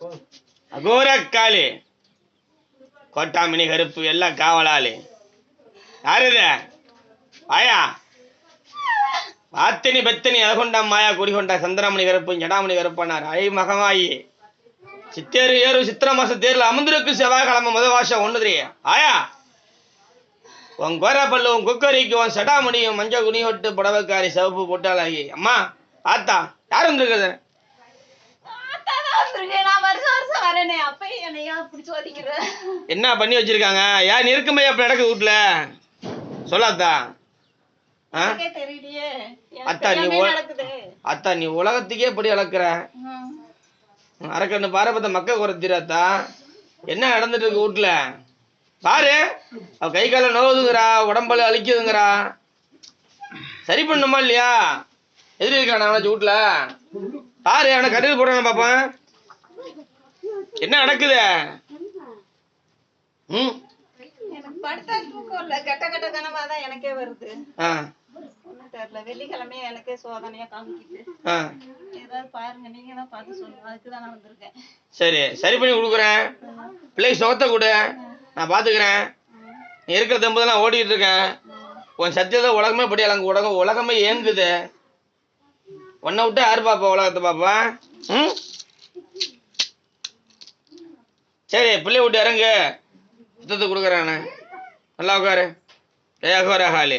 அகோரக்காளி. கோட்டாமணி கருப்பு எல்லாம் காவலாளி. யாரு ஆயா? வாத்தினி பெத்தினி அழகொண்டா மாயா குடிகொண்டா சந்திரமணி கருப்பு ஜடாமணி கருப்பனார். ஐ மகமாயி. சித்தேரு ஏறு சித்திர மாச தேர்ல அமர்ந்திருக்கு செவ்வாய்க்கிழமை முத வாசம் ஒண்ணுதிரி. ஆயா? உன் கோரப்பல்லு உன் குக்கரிக்கு உன் சடாமணியும் மஞ்ச குனியொட்டு புடவைக்காரி சிவப்பு போட்டாளாகி. அம்மா ஆத்தா யார் வந்திருக்குது ஆத்தாதான் வந்திருக்கேன். நான் வருஷம் வருஷம் வரேனே. அப்பயும் என்னை ஏன் இப்படி சோதிக்கிற? என்ன பண்ணி வச்சிருக்காங்க ஏன் நெருக்கமையா அப்ப நடக்குது வீட்டுல எனக்கே தெரியலையே. அத்தா, நீ. அத்தா நீ உலகத்துக்கே இப்படி அளக்குற. அரக்கண்ணு பாரு பார்த்த மக்க குறைத்திராத்தா என்ன நடந்துட்டு இருக்கு வீட்டுல பாரு அவ கை கால நோவுதுங்கிறா உடம்பெல்லாம் அழிக்குதுங்கிறா சரி பண்ணுமா இல்லையா எதிரி இருக்கான அவனாச்சும் வீட்டுல பாரு அவனை கருது போடுறான பாப்பேன் என்ன நடக்குது? ம். எனக்கு படுத்தா தூக்கம் இல்ல. கெட்ட கெட்ட கனவாதான் எனக்கே வருது. தெரியல. வெள்ளிக்கிழமையே எனக்கே சோதனையா காமிக்குது. ஆ. ஏதாவது பாருங்க. நீங்க தான் பார்த்து சொல்லுங்க. அதுக்கு தான் நான் வந்திருக்கேன். சரி. சரி பண்ணி கொடுக்குறேன். பிள்ளைக்கு சுகத்தை கொடு. நான் பார்த்துக்கிறேன். நீ இருக்கிற தெம்பு நான் ஓடிட்டு இருக்கேன். உன் சத்தியத்தை உலகமே படி அலங்கு உலகம் உலகமே ஏங்குது உன்னை விட்டு யாரு பாப்பா உலகத்தை பாப்பா ம்? சரி பிள்ளை விட்டு இறங்கு. சுத்தத்தை கொடுக்குறானே நல்லா உட்காரு. ஜெயா கோரா ஹாலி.